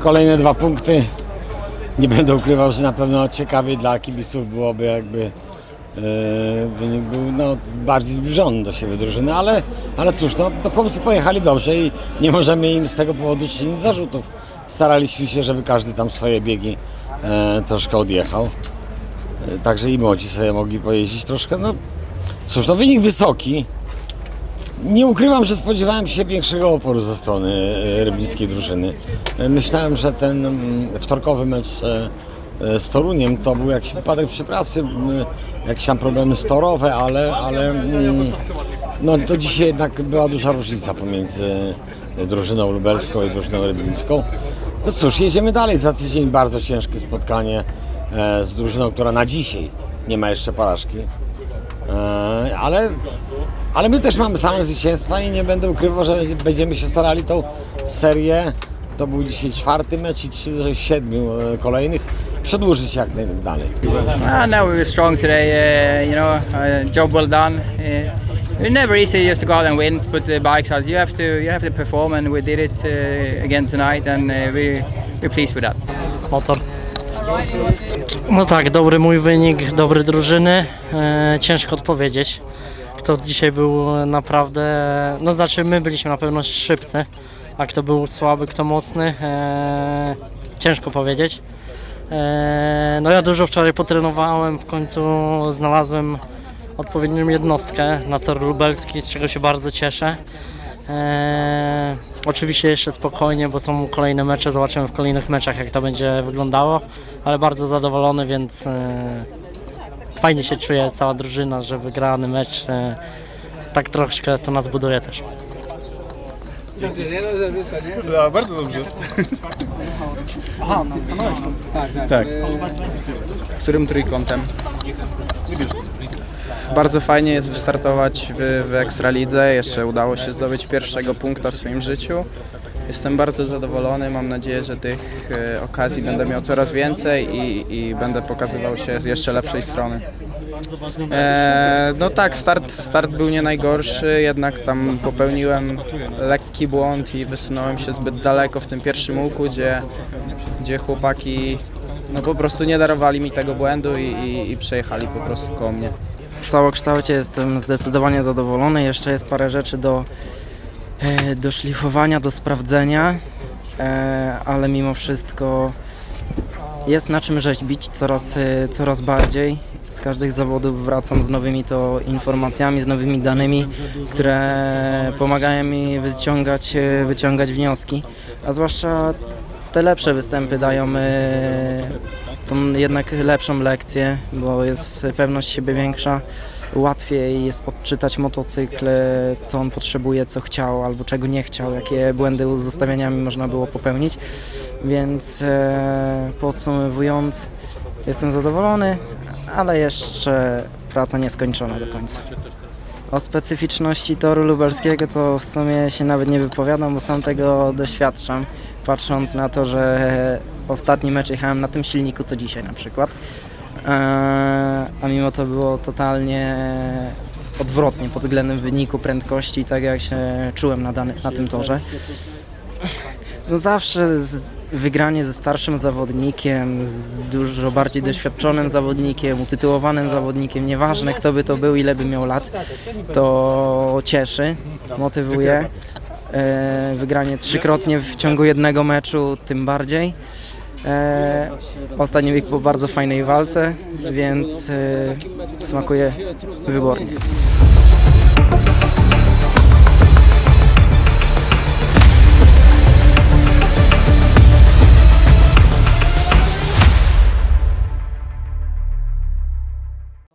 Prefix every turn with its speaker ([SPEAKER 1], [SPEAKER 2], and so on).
[SPEAKER 1] Kolejne dwa punkty. Nie będę ukrywał, że na pewno ciekawie dla kibiców byłoby jakby e, wynik był no, bardziej zbliżony do siebie drużyny, ale, ale cóż, no, no chłopcy pojechali dobrze i nie możemy im z tego powodu czynić zarzutów. Staraliśmy się, żeby każdy tam swoje biegi e, troszkę odjechał. E, Także i młodzi sobie mogli pojeździć troszkę. No cóż, no wynik wysoki. Nie ukrywam, że spodziewałem się większego oporu ze strony e, rybnickiej drużyny. E, Myślałem, że ten mm, wtorkowy mecz e, z Toruniem to był jakiś wypadek przy pracy, jakieś tam problemy storowe, ale, ale mm, no, to dzisiaj jednak była duża różnica pomiędzy drużyną lubelską i drużyną rybnicką. To cóż, jedziemy dalej. Za tydzień bardzo ciężkie spotkanie z drużyną, która na dzisiaj nie ma jeszcze porażki. Ale, ale my też mamy same zwycięstwa i nie będę ukrywał, że będziemy się starali tą serię, to był dzisiaj czwarty mecz i siedmiu e, kolejnych, przedłużyć jak najdalej.
[SPEAKER 2] Uh, no, we were strong today. Uh, you know, uh, job well done. Uh, it's never easy just to go out and win, put the bikes out. You have to, you have to perform, and we did it uh, again tonight, and uh, we we're pleased with that.
[SPEAKER 3] Motor. No tak, dobry mój wynik, dobry drużyny. E, ciężko odpowiedzieć, kto dzisiaj był naprawdę. No znaczy, my byliśmy na pewno szybcy, a kto był słaby, kto mocny. E, ciężko powiedzieć. E, no ja dużo wczoraj potrenowałem, w końcu znalazłem odpowiednią jednostkę na tor lubelski, z czego się bardzo cieszę. Eee, oczywiście jeszcze spokojnie, bo są kolejne mecze, zobaczymy w kolejnych meczach jak to będzie wyglądało, ale bardzo zadowolony, więc e, fajnie się czuje cała drużyna, że wygrany mecz e, tak troszkę to nas buduje też.
[SPEAKER 4] No, bardzo dobrze. Tak.
[SPEAKER 5] którym trójkątem? Bardzo fajnie jest wystartować w, w Ekstralidze. Jeszcze udało się zdobyć pierwszego punkta w swoim życiu. Jestem bardzo zadowolony. Mam nadzieję, że tych e, okazji będę miał coraz więcej i, i będę pokazywał się z jeszcze lepszej strony. E, no tak, start, start był nie najgorszy, jednak tam popełniłem lekki błąd i wysunąłem się zbyt daleko w tym pierwszym łuku, gdzie, gdzie chłopaki no po prostu nie darowali mi tego błędu i, i, i przejechali po prostu koło mnie.
[SPEAKER 6] W całokształcie jestem zdecydowanie zadowolony. Jeszcze jest parę rzeczy do, do szlifowania, do sprawdzenia, e, ale mimo wszystko jest na czym rzeźbić coraz, e, coraz bardziej. Z każdych zawodów wracam z nowymi to informacjami, z nowymi danymi, które pomagają mi wyciągać, e, wyciągać wnioski, a zwłaszcza te lepsze występy dają e, tą jednak lepszą lekcję, bo jest pewność siebie większa. Łatwiej jest odczytać motocykl, co on potrzebuje, co chciał albo czego nie chciał, jakie błędy z ustawieniami można było popełnić. Więc e, podsumowując, jestem zadowolony, ale jeszcze praca nieskończona do końca. O specyficzności toru lubelskiego to w sumie się nawet nie wypowiadam, bo sam tego doświadczam, patrząc na to, że ostatni mecz jechałem na tym silniku co dzisiaj na przykład, a mimo to było totalnie odwrotnie pod względem wyniku, prędkości, tak jak się czułem na, dany, na tym torze. No zawsze wygranie ze starszym zawodnikiem, z dużo bardziej doświadczonym zawodnikiem, utytułowanym zawodnikiem, nieważne kto by to był, ile by miał lat, to cieszy, motywuje. E, wygranie trzykrotnie w ciągu jednego meczu, tym bardziej. E, ostatni wiek po bardzo fajnej walce, więc e, smakuje wybornie.